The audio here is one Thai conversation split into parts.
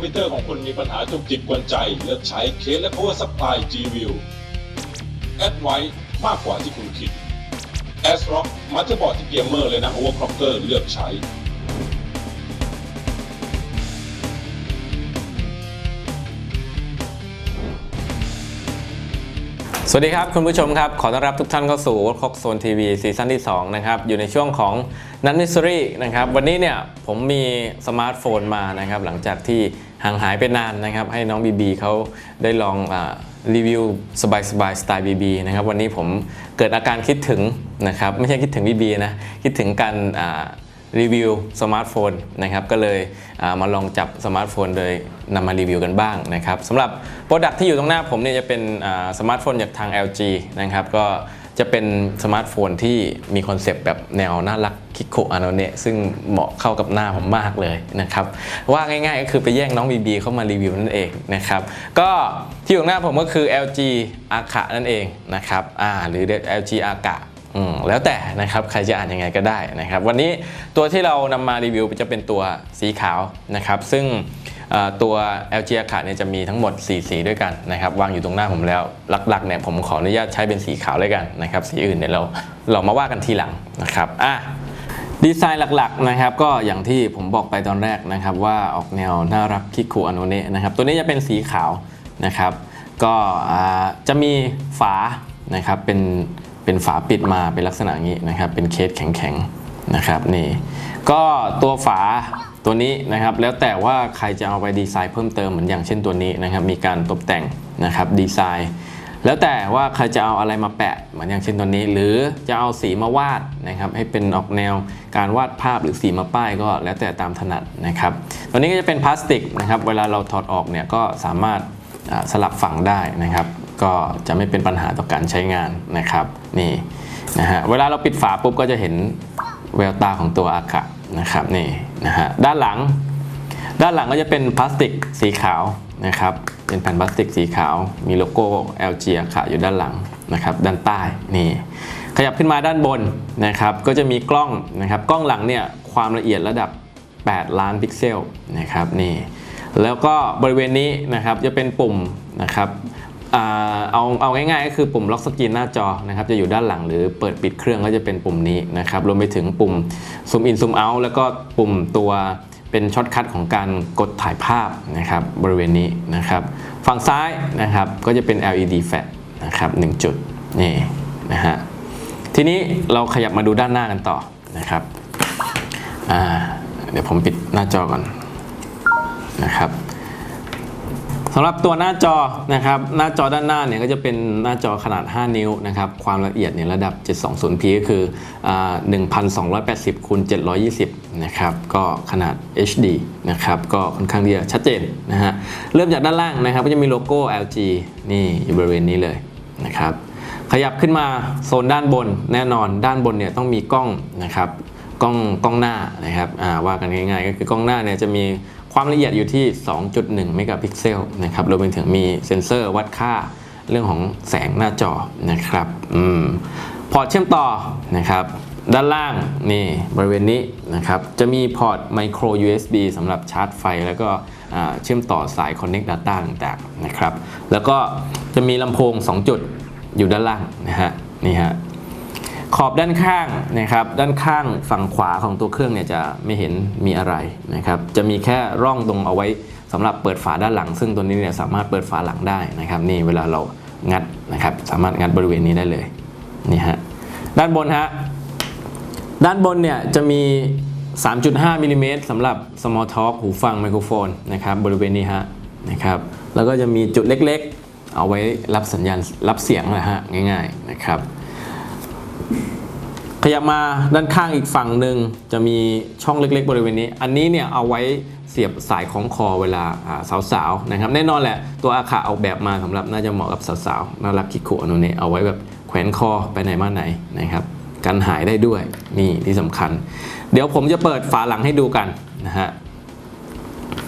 มพิวเตอร์ของคุณมีปัญหาจุกจิกกวนใจ เลือกใช้เคสและ Power Supply G-View แอดไว้มากกว่าที่คุณคิด a s r o c k มาเตอร์บอร์ดที่เกมเมอร์เลยนะ Overclocker เลือกใช้ สวัสดีครับ คุณผู้ชมครับ ขอต้อนรับทุกท่านเข้าสู่ World Clock Zone TV ซีซั่นที่ 2 นะครับ อยู่ในช่วงของนันมิส r รีนะครับ วันนี้เนี่ยผมมีสมาร์ทโฟนมานะครับ หลังจากที่ ห่างหายไปนานนะครับ ให้น้องบีบีเขาได้ลองอรีวิวสบายสบายๆสไตล์บีบีนะครับ วันนี้ผมเกิดอาการคิดถึงนะครับ ไม่ใช่คิดถึงบีบีนะ คิดถึงการรีวิวสมาร์ทโฟนนะครับ ก็เลยามาลองจับสมาร์ทโฟนโดยนำมารีวิวกันบ้างนะครับสำหรับโปรดักที่อยู่ตรงหน้าผมเนี่ยจะเป็นสมาร์ทโฟนจากทาง LG นะครับก็ จะเป็นสมาร์ทโฟนที่มีคอนเซปต์แบบแนวน่ารักคิโคอานเนะซึ่งเหมาะเข้ากับหน้าผมมากเลยนะครับ ว่าง่ายๆก็คือไปแย่งน้องบีบีเข้ามารีวิวนั่นเองนะครับ ก็ที่อยู่หน้าผมก็คือ LG Arca นั่นเองนะครับอ่าหรือ LG Arca อืมแล้วแต่นะครับใครจะอ่านยังไงก็ได้นะครับ วันนี้ตัวที่เรานำมารีวิวจะเป็นตัวสีขาวนะครับ ซึ่ง ตัว LG a c a เนี่ยจะมีทั้งหมด 4 สีด้วยกันนะครับวางอยู่ตรงหน้าผมแล้วหลักๆเนี่ยผมขออนุญาตใช้เป็นสีขาวเลยกันนะครับสีอื่นเนี่ยเราเรามาว่ากันทีหลังนะครับอะดีไซน์หลักๆนะครับก็อย่างที่ผมบอกไปตอนแรกนะครับว่าออกแนวน่ารักคิคุอโนเนะนะครับตัวนี้จะเป็นสีขาวนะครับก็จะมีฝานะครับเป็นเป็นฝาปิดมาเป็นลักษณะนี้นะครับเป็นเคสแข็งๆนะครับนี่ก็ตัวฝา ตัวนี้นะครับแล้วแต่ว่าใครจะเอาไปดีไซน์เพิ่มเติมเหมือนอย่างเช่นตัวนี้นะครับมีการตกแต่งนะครับดีไซน์แล้วแต่ว่าใครจะเอาอะไรมาแปะเหมือนอย่างเช่นตัวนี้ หรือจะเอาสีมาวาดนะครับให้เป็นออกแนวการวาดภาพหรือสีมาป้ายก็แล้วแต่ตามถนัดนะครับตัวนี้ก็จะเป็นพลาสติกนะครับเวลาเราถอดออกเนี่ยก็สามารถสลับฝั่งได้นะครับ ก็จะไม่เป็นปัญหาต่อการใช้งานนะครับนี่นะฮะเวลาเราปิดฝาปุ๊บก็จะเห็นแววตาของตัวอากาศ นะครับนี่นะฮะด้านหลัง ด้านหลังก็จะเป็นพลาสติกสีขาวนะครับเป็นแผ่นพลาสติกสีขาว มีโลโก้ LG อาคาอยู่ด้านหลังนะครับด้านใต้นี่ขยับขึ้นมาด้านบนนะครับก็จะมีกล้องนะครับกล้องหลังเนี่ยความละเอียดระดับ 8 ล้านพิกเซลนะครับนี่แล้วก็บริเวณนี้นะครับจะเป็นปุ่มนะครับ เอาเอาง่ายๆก็คือปุ่มล็อกสกรีนหน้าจอนะครับจะอยู่ด้านหลังหรือเปิดปิดเครื่องก็จะเป็นปุ่มนี้นะครับรวมไปถึงปุ่มซูมอินซูมเอาแล้วก็ปุ่มตัวเป็นช็อตคัทของการกดถ่ายภาพนะครับบริเวณนี้นะครับฝั่งซ้ายนะครับก็จะเป็น LED flash นะครับ1จุดนี่นะฮะทีนี้เราขยับมาดูด้านหน้ากันต่อนะครับเดี๋ยวผมปิดหน้าจอก่อนนะครับ สำหรับตัวหน้าจอนะครับหน้าจอด้านหน้าเนี่ยก็จะเป็นหน้าจอขนาด 5 นิ้วนะครับความละเอียดเนี่ยระดับ 720p ก็คืออ่า1280คูณ720นะครับก็ขนาด HD นะครับก็ค่อนข้างที่จะชัดเจนนะฮะเริ่มจากด้านล่างนะครับก็จะมีโลโก้ LG นี่อยู่บริเวณนี้เลยนะครับขยับขึ้นมาโซนด้านบนแน่นอนด้านบนเนี่ยต้องมีกล้องนะครับ กล้องกล้องหน้านะครับว่ากันง่ายๆก็คือกล้องหน้าเนี่ยจะมีความละเอียดอยู่ที่ 2.1 เมกะพิกเซลนะครับรวมไปถึงมีเซ็นเซอร์วัดค่าเรื่องของแสงหน้าจอนะครับอืมพอร์ตเชื่อมต่อนะครับด้านล่างนี่บริเวณนี้นะครับจะมีพอร์ต micro USB สำหรับชาร์จไฟ แล้วก็เชื่อมต่อสาย connect data ต่างๆนะครับ แล้วก็จะมีลำโพง 2 จุดอยู่ด้านล่างนะฮะนี่ฮะ ขอบด้านข้างนะครับ ด้านข้างฝั่งขวาของตัวเครื่องเนี่ยจะไม่เห็นมีอะไรนะครับ จะมีแค่ร่องตรงเอาไว้สำหรับเปิดฝาด้านหลัง ซึ่งตัวนี้เนี่ยสามารถเปิดฝาหลังได้นะครับ นี่เวลาเรางัดนะครับ สามารถงัดบริเวณนี้ได้เลยนี่ฮะด้านบนฮะด้านบนเนี่ยจะมี 3.5มิลลิเมตรสำหรับ small talk หูฟังไมโครโฟนนะครับบริเวณนี้ฮะนะครับแล้วก็จะมีจุดเล็กๆ เอาไว้รับสัญญาณรับเสียงนะฮะง่ายๆนะครับ ขยับมาด้านข้างอีกฝั่งหนึ่งจะมีช่องเล็ก ๆ บริเวณนี้ อันนี้เนี่ยเอาไว้เสียบสายของคอเวลาสาวๆนะครับแน่นอนแหละตัวอาคาออกแบบมาสำหรับน่าจะเหมาะกับสาวๆน่ารักคิโกะโนเนะเอาไว้แบบแขวนคอไปไหนมาไหนนะครับกันหายได้ด้วยนี่ที่สำคัญ เดี๋ยวผมจะเปิดฝาหลังให้ดูกันนะฮะ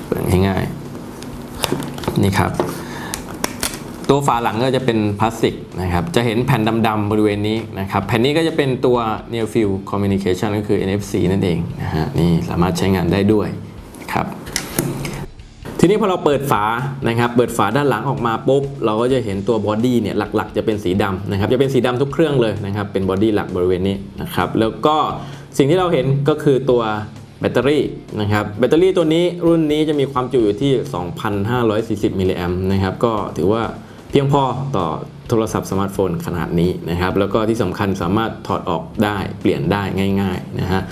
เปิดง่ายๆนี่ครับ ตัวฝาหลังก็จะเป็นพลาสติกนะครับจะเห็นแผ่นดำๆบริเวณนี้นะครับแผ่นนี้ก็จะเป็นตัว Near Field Communication ก็คือ NFC นั่นเองนะฮะนี่สามารถใช้งานได้ด้วยครับททีนี้พอเราเปิดฝานะครับ เปิดฝาด้านหลังออกมาปุ๊บ เราก็จะเห็นตัวบอดี้เนี่ยหลักๆ จะเป็นสีดำนะครับ จะเป็นสีดำทุกเครื่องเลยนะครับ เป็นบอดี้หลักบริเวณนี้นะครับ แล้วก็สิ่งที่เราเห็นก็คือตัวแบตเตอรี่นะครับ แบตเตอรี่ตัวนี้รุ่นนี้จะมีความจุอยู่ที่ 2,540มิลลิแอมนะครับ ก็ถือว่า เพียงพอต่อโทรศัพท์สมาร์ทโฟนขนาดนี้นะครับ แล้วก็ที่สำคัญสามารถถอดออกได้เปลี่ยนได้ง่ายๆนะฮะ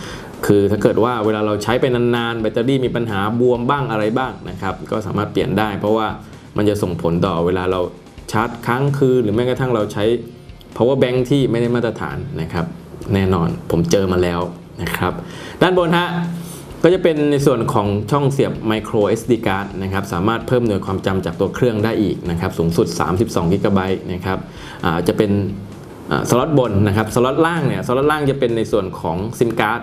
คือถ้าเกิดว่าเวลาเราใช้ไปนานๆแบตเตอรี่มีปัญหาบวมบ้างอะไรบ้างนะครับ ก็สามารถเปลี่ยนได้ เพราะว่ามันจะส่งผลต่อเวลาเราชาร์จค้างคืนหรือแม้กระทั่งเราใช้ power bank ที่ไม่ได้มาตรฐานนะครับ แน่นอนผมเจอมาแล้วนะครับ ด้านบนฮะ ก็จะเป็นในส่วนของช่องเสียบ micro SD card นะครับสามารถเพิ่มหน่วยความจำจากตัวเครื่องได้อีกนะครับสูงสุด 32 g b นะครับจะเป็นสล็อตบนนะครับสล็อตล่างเนี่ยสล็อตล่างจะเป็นในส่วนของซิมการ์ด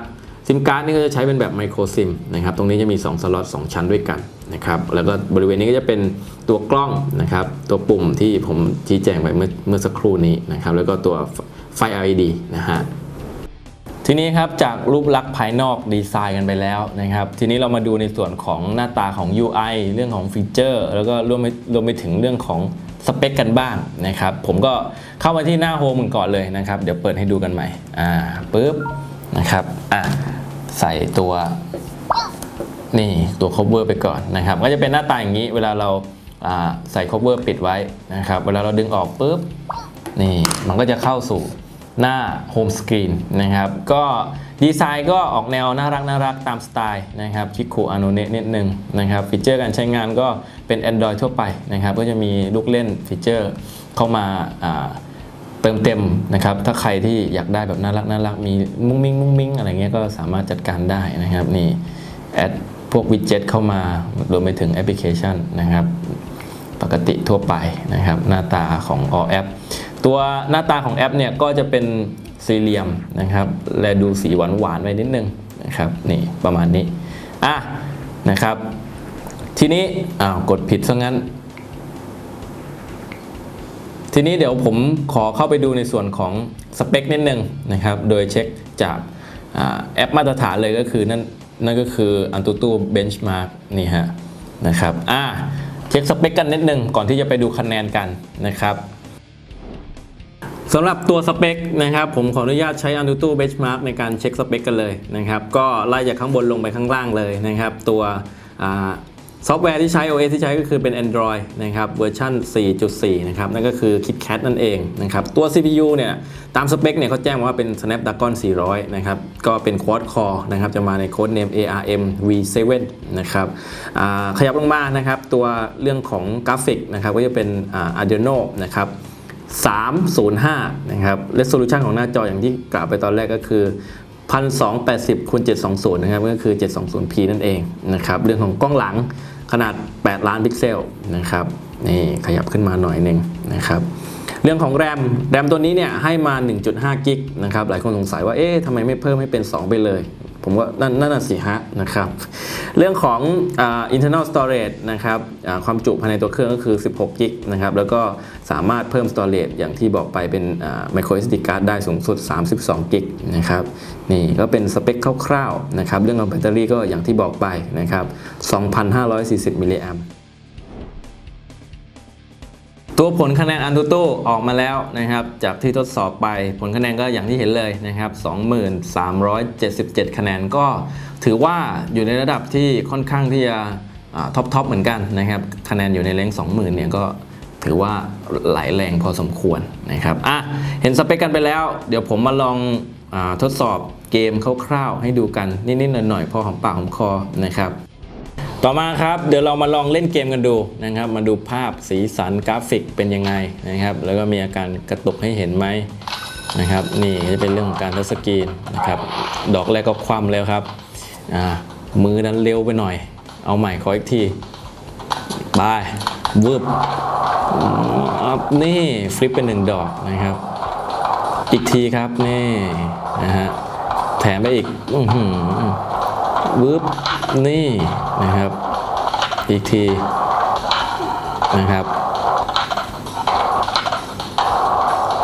ซิมการ์ดนี่ก็จะใช้เป็นแบบไมโครซิมนะครับตรงนี้จะมี 2 สล็อต2ชั้นด้วยกันนะครับแล้วก็บริเวณนี้ก็จะเป็นตัวกล้องนะครับตัวปุ่มที่ผมชี้แจงไปเมื่อเมื่อสักครู่นี้นะครับแล้วก็ตัวไฟ LED นะฮะ ทีนี้ครับจากรูปลักษณ์ภายนอกดีไซน์กันไปแล้วนะครับ ทีนี้เรามาดูในส่วนของหน้าตาของ UI เรื่องของฟีเจอร์ แล้วก็รวมไปรวมไปถึงเรื่องของสเปคกันบ้างนะครับ ผมก็เข้ามาที่หน้าโฮมก่อนเลยนะครับ เดี๋ยวเปิดให้ดูกันใหม่อ่าปุ๊บนะครับอะใส่ตัวนี่ตัว cover ไปก่อนนะครับ ก็จะเป็นหน้าตาอย่างนี้ เวลาเราอ่าใส่ cover ปิดไว้นะครับ เวลาเราดึงออกปุ๊บนี่มันก็จะเข้าสู่ หน้า Home Screen นะครับก็ดีไซน์ก็ออกแนวน่ารักน่ารักตามสไตล์นะครับคิคุอาโนเนะนิดนึงนะครับฟีเจอร์การใช้งานก็เป็น Android ทั่วไปนะครับก็จะมีลูกเล่นฟีเจอร์เข้ามาอ่าเติมเต็มนะครับถ้าใครที่อยากได้แบบน่ารักน่ารักมีมุ้งมิ้งมุ้งมิ้งอะไรเงี้ยก็สามารถจัดการได้นะครับนี่แอดพวกวิดเจ็ตเข้ามารวมไปถึงแอปพลิเคชันนะครับปกติทั่วไปนะครับหน้าตาของ All App ตัวหน้าตาของแอปเนี่ยก็จะเป็นสี่เหลี่ยมนะครับ และดูสีหวานหวานๆไว้นิดนึงนะครับนี่ประมาณนี้อะนะครับ ทีนี้อ้าวกดผิดซะงั้น ทีนี้เดี๋ยวผมขอเข้าไปดูในส่วนของสเปคนิดนึงนะครับ โดยเช็คจากอาแอปมาตรฐานเลยก็คือนั่นนั่นก็คือ Antutu Benchmark นี่ฮะนะครับอ่าเช็คสเปคกันนิดนึงก่อนที่จะไปดูคะแนนกันนะครับ สำหรับตัวสเปคนะครับผมขออนุญาตใช้ Antutu Benchmark ในการเช็คสเปคกันเลยนะครับก็ไล่จากข้างบนลงไปข้างล่างเลยนะครับ ตัวอซอฟต์แวร์ที่ใช้ OS ที่ใช้ก็คือเป็น Android นะครับเวอร์ชัน4.4 นะครับ นั่นก็คือ KitKat นั่นเองนะครับ ตัว CPU เนี่ย ตามสเปคเนี่ยเขาแจ้งว่าเป็น Snapdragon 400 นะครับ ก็เป็น Quad Core นะครับ จะมาในโค้ด name ARM V7 นะครับขยับลงมานะครับ ตัวเรื่องของกราฟิกนะครับ ก็จะเป็นอ่า Adreno นะครับ 305 นะครับ resolution ของหน้าจออย่างที่กล่าวไปตอนแรกก็คือ 1280คูณ720 นะครับ ก็คือ 720p นั่นเองนะครับ เรื่องของกล้องหลังขนาด 8 ล้านพิกเซลนะครับ นี่ขยับขึ้นมาหน่อยหนึ่งนะครับ เรื่องของแรม แรมตัวนี้เนี่ยให้มา 1.5 กิกนะครับ หลายคนสงสัยว่า เอ๊ะทำไมไม่เพิ่มให้เป็น 2 ไปเลย ผมว่านั่นนั่นน่ะสิฮะนะครับ เรื่องของอ internal storage นะครับความจุภายในตัวเครื่องก็คือ 16 กิกนะครับ แล้วก็สามารถเพิ่ม storage อย่างที่บอกไปเป็น micro SD card ได้สูงสุด 32 กิกนะครับ นี่ก็เป็นสเปคคร่าวๆนะครับ เรื่องของแบตเตอรี่ก็อย่างที่บอกไปนะครับ 2,540 มิลลิแอม ตัวผลคะแนนอันตูโตออกมาแล้วนะครับ จากที่ทดสอบไปผลคะแนนก็อย่างที่เห็นเลยนะครับ 2377 คะแนนก็ถือว่าอยู่ในระดับที่ค่อนข้างที่จะท็อปทอปเหมือนกันนะครับ คะแนนอยู่ในเลง20,000เนี่ยก็ถือว่าไหลแรงพอสมควรนะครับอะเห็นสเปคกันไปแล้ว เดี๋ยวผมมาลองอทดสอบเกมคร่าวๆให้ดูกันนิดๆหน่อยๆพอหอมปากหอมคอนะครับ ต่อมาครับเดี๋ยวเรามาลองเล่นเกมกันดูนะครับ มาดูภาพสีสันกราฟิกเป็นยังไงนะครับ แล้วก็มีอาการกระตุกให้เห็นไหมนะครับ นี่จะเป็นเรื่องของการทัชสกรีนนะครับ ดอกแรกก็คว่ำแล้วครับอ่ามือนั้นเร็วไปหน่อย เอาใหม่ขออีกทีบายวืบอืมอะนี่ฟลิปเป็นหนึ่งดอกนะครับ อีกทีครับนี่นะฮะแถมไปอีกอ วืบนี่นะครับ อีกทีนะครับ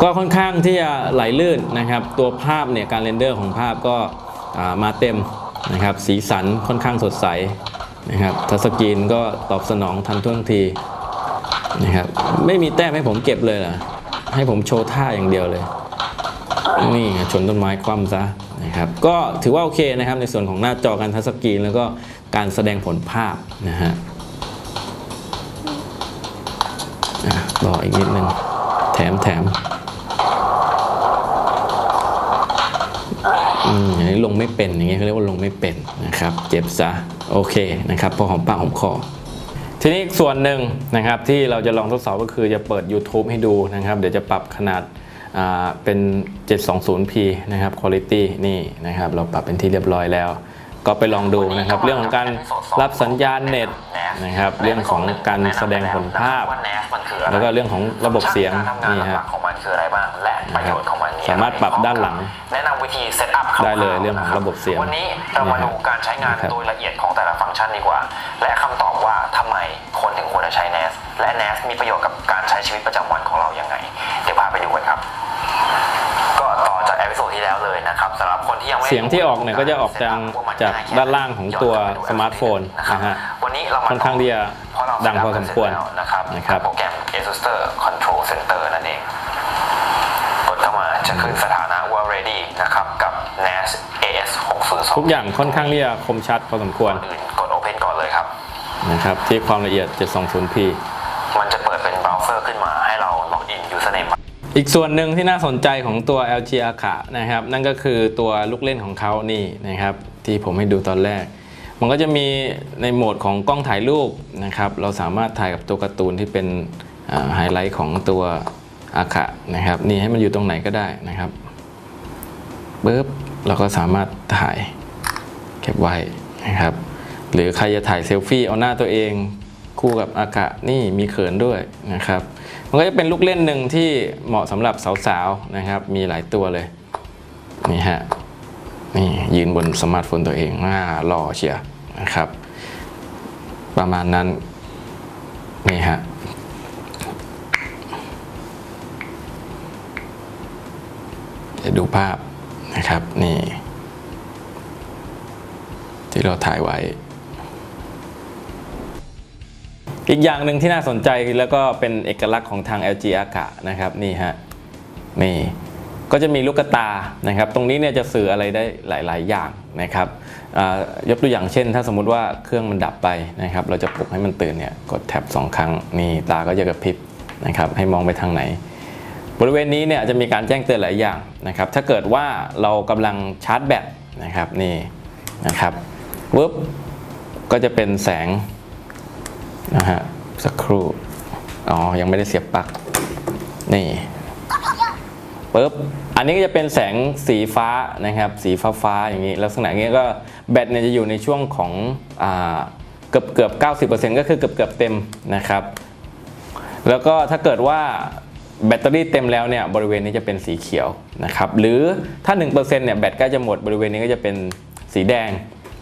ก็ค่อนข้างที่จะไหลลื่นนะครับ ตัวภาพเนี่ยการเรนเดอร์ของภาพก็มาเต็มนะครับ สีสันค่อนข้างสดใสนะครับทัชสกรีนก็ตอบสนองทันท่วงทีนะครับ ไม่มีแต้มให้ผมเก็บเลยเหรอให้ผมโชว์ท่าอย่างเดียวเลย นี่ชนต้นไม้คว่ำซะ ก็ถือว่าโอเคนะครับในส่วนของหน้าจอการทัชสกรีนแล้วก็การแสดงผลภาพนะฮะรออีกนิดนึงแถมแถมอืมอย่างนี้ลงไม่เป็นอย่างนี้เขาเรียกว่าลงไม่เป็นนะครับ เจ็บซะโอเคนะครับพอหอมปากหอมคอทีนี้ส่วนหนึ่งนะครับที่เราจะลองทดสอบก็คือจะเปิด YouTube ให้ดูนะครับ เดี๋ยวจะปรับขนาด เป็น 720p นะครับ Quality นี่นะครับ เราปรับเป็นที่เรียบร้อยแล้ว ก็ไปลองดูนะครับ เรื่องของการรับสัญญาณเน็ตนะครับ เรื่องของการแสดงผลภาพว่า NAS มันคืออะไรแล้วก็เรื่องของระบบเสียงฟัก์ชัการทำงานนี่หลัฮะกๆของมันคืออะไรบ้างและประโยชน์ของมันสามารถปรับด้านหลัง แนะนำวิธีเซตอัพได้เลยเรื่องของระบบเสียง วันนี้เรามาดูการใช้งานนะครับโดยละเอียดของแต่ละฟังก์ชันดีกว่า และคำตอบว่าทำไมคนถึงควรจะใช้ NAS และ NAS มีประโยชน์กับการใช้ชีวิตประจำวันของเรายังไง เดี๋ยวพาไปดูกันครับก็ต่อจากเอ พิโซดที่แล้วเลยนะครับสำหรับคนที่ยังไม่ได้เสียงที่ออกเนี่ยก็จะออกจากว่ามันจากง่ยแค่ไหด้านล่างของตัวย้อนกลับไปดูสมาร์ทโฟนนะครับนะฮะวันนี้เรามาค่อนข้างที่จะเพราะเราดังพอสมควรเสจแล้วนะครับนะครับโปรแกรม ASUS Control Center นั่นเองกดเข้ามาจะขึ้นสถานะว่า ready นะครับกับ NAS AS 602ทุกอย่างค่อนข้างที่จะคมชัดพอสมควรอื่นกด Open ก่อนเลยครับนะครับที่ความละเอียด 720p อีกส่วนหนึ่งที่น่าสนใจของตัว LG Aka นะครับ นั่นก็คือตัวลูกเล่นของเขานี่นะครับ ที่ผมให้ดูตอนแรก มันก็จะมีในโหมดของกล้องถ่ายรูปนะครับ เราสามารถถ่ายกับตัวการ์ตูนที่เป็นไฮไลท์ของตัว Aka นะครับ นี่ให้มันอยู่ตรงไหนก็ได้นะครับปึ๊บเราก็สามารถถ่ายเก็บไว้นะครับ หรือใครจะถ่ายเซลฟี่เอาหน้าตัวเองคู่กับอากานี่มีเขินด้วยนะครับ มันก็จะเป็นลูกเล่นหนึ่งที่เหมาะสำหรับสาวๆนะครับ มีหลายตัวเลย นี่ฮะ นี่ยืนบนสมาร์ทโฟนตัวเองน่าหล่อเชียร์นะครับ ประมาณนั้น นี่ฮะเดี๋ยวดูภาพนะครับ นี่ ที่เราถ่ายไว้ อีกอย่างหนึ่งที่น่าสนใจแล้วก็เป็นเอกลักษณ์ของทาง LG Aka นะครับนี่ฮะนี่ก็จะมีลูกตานะครับ ตรงนี้เนี่ยจะสื่ออะไรได้หลาย ๆ อย่างนะครับยกตัวอย่างเช่น ถ้าสมมุติว่าเครื่องมันดับไปนะครับ เราจะปลุกให้มันตื่นเนี่ยกดแท็บสองครั้งนี่ตาก็จะกระพริบนะครับ ให้มองไปทางไหน บริเวณนี้เนี่ยจะมีการแจ้งเตือนหลายอย่างนะครับ ถ้าเกิดว่าเรากำลังชาร์จแบตนะครับนี่นะครับวึบก็จะเป็นแสง นะฮะสักครู่ อ๋อ ยังไม่ได้เสียบปลั๊ก นี่ปึ๊บ อันนี้ก็จะเป็นแสงสีฟ้านะครับ สีฟ้าฟ้าๆอย่างนี้ ลักษณะอย่างนี้ก็แบตเนี่ยจะอยู่ในช่วงของอ่าเกือบเกือบ 90%ก็คือเกือบเกือบเต็มนะครับ แล้วก็ถ้าเกิดว่าแบตเตอรี่เต็มแล้วเนี่ยบริเวณนี้จะเป็นสีเขียวนะครับ หรือถ้า 1%เนี่ยแบตใกล้จะหมดบริเวณนี้ก็จะเป็นสีแดง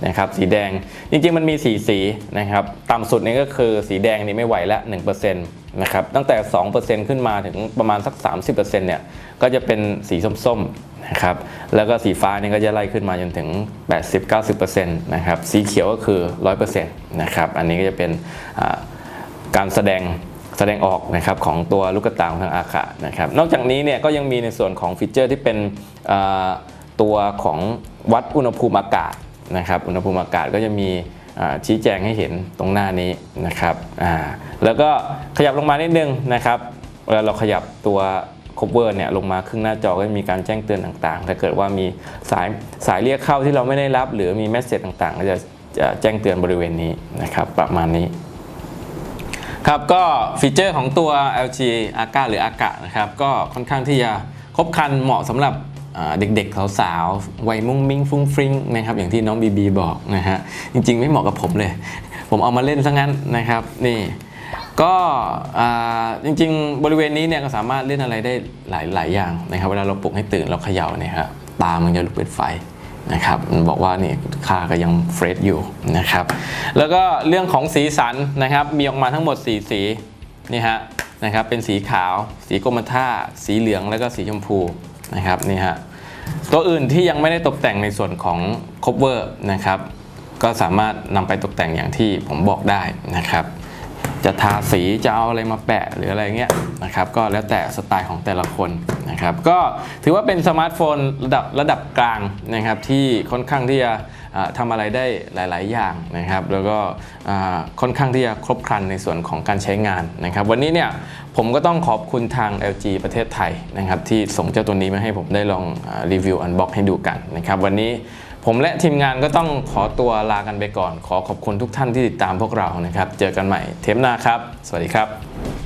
นะครับสีแดงจริงๆมันมีสีสีนะครับต่ำสุดนี่ก็คือสีแดงนี่ไม่ไหวละ1%นะครับตั้งแต่ 2%ขึ้นมาถึงประมาณสัก 30%เนี่ยก็จะเป็นสีส้มๆนะครับแล้วก็สีฟ้านี่ก็จะไล่ขึ้นมาจนถึง 80-90%นะครับสีเขียวก็คือ 100%นะครับอันนี้ก็จะเป็นการแสดงแสดงออกนะครับของตัวลูกตาของทางอาคานะครับนอกจากนี้เนี่ยก็ยังมีในส่วนของฟีเจอร์ที่เป็นตัวของวัดอุณหภูมิอากาศ นะครับอุณหภูมิอากาศก็จะมีชี้แจงให้เห็นตรงหน้านี้นะครับแล้วก็ขยับลงมานิดนึงนะครับเวลาเราขยับตัว cover เนี่ยลงมาครึ่งหน้าจอก็จะมีการแจ้งเตือนต่างๆ ถ้าเกิดว่ามีสายสายเรียกเข้าที่เราไม่ได้รับ หรือมีเมสเซจต่างๆ ก็จะจะแจ้งเตือนบริเวณนี้นะครับประมาณนี้ครับก็ฟีเจอร์ของตัว LG Aga หรือ Aga นะครับก็ค่อนข้างที่จะครบคันเหมาะสำหรับ เด็กๆสาวๆวัยมุ้งมิ้งฟุ้งฟริ้งนะครับอย่างที่น้องบีบีบอกนะฮะจริงๆไม่เหมาะกับผมเลย ผมเอามาเล่นซะงั้นนะครับนี่ก็จริงๆ บริเวณนี้เนี่ยก็สามารถเล่นอะไรได้หลายหลายอย่างนะครับเวลาเราปลุกให้ตื่นเราเขย่าเนี่ยครตามันจะลุกเป็นไฟนะครับบอกว่านี่ค่าก็ยังเฟรชอยู่นะครับแล้วก็เรื่องของสีสันนะครับมีออกมาทั้งหมด 4 สีนี่ฮะนะครับเป็นสีขาว สีกรมท่า สีเหลืองแล้วก็สีชมพู นะครับนี่ฮะตัวอื่นที่ยังไม่ได้ตกแต่งในส่วนของ cover นะครับ ก็สามารถนำไปตกแต่งอย่างที่ผมบอกได้นะครับ จะทาสีจะเอาอะไรมาแปะหรืออะไรเงี้ยนะครับ ก็แล้วแต่สไตล์ของแต่ละคนนะครับ ก็ถือว่าเป็นสมาร์ทโฟนระดับระดับกลางนะครับ ที่ค่อนข้างที่จะทำอะไรได้หลาย ๆ อย่างนะครับ แล้วก็ค่อนข้างที่จะครบครันในส่วนของการใช้งานนะครับ วันนี้เนี่ย ผมก็ต้องขอบคุณทาง LG ประเทศไทยนะครับที่ส่งเจ้าตัวนี้มาให้ผมได้ลองรีวิวอันบ็อกให้ดูกันนะครับวันนี้ผมและทีมงานก็ต้องขอตัวลากันไปก่อน ขอขอบคุณทุกท่านที่ติดตามพวกเรานะครับ เจอกันใหม่เทปหน้าครับ สวัสดีครับ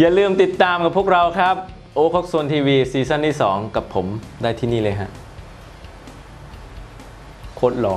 อย่าลืมติดตามกับพวกเราครับ โอคอกโซนทีวีซีซั่นที่ 2 กับผมได้ที่นี่เลยฮะ โคตรหล่อ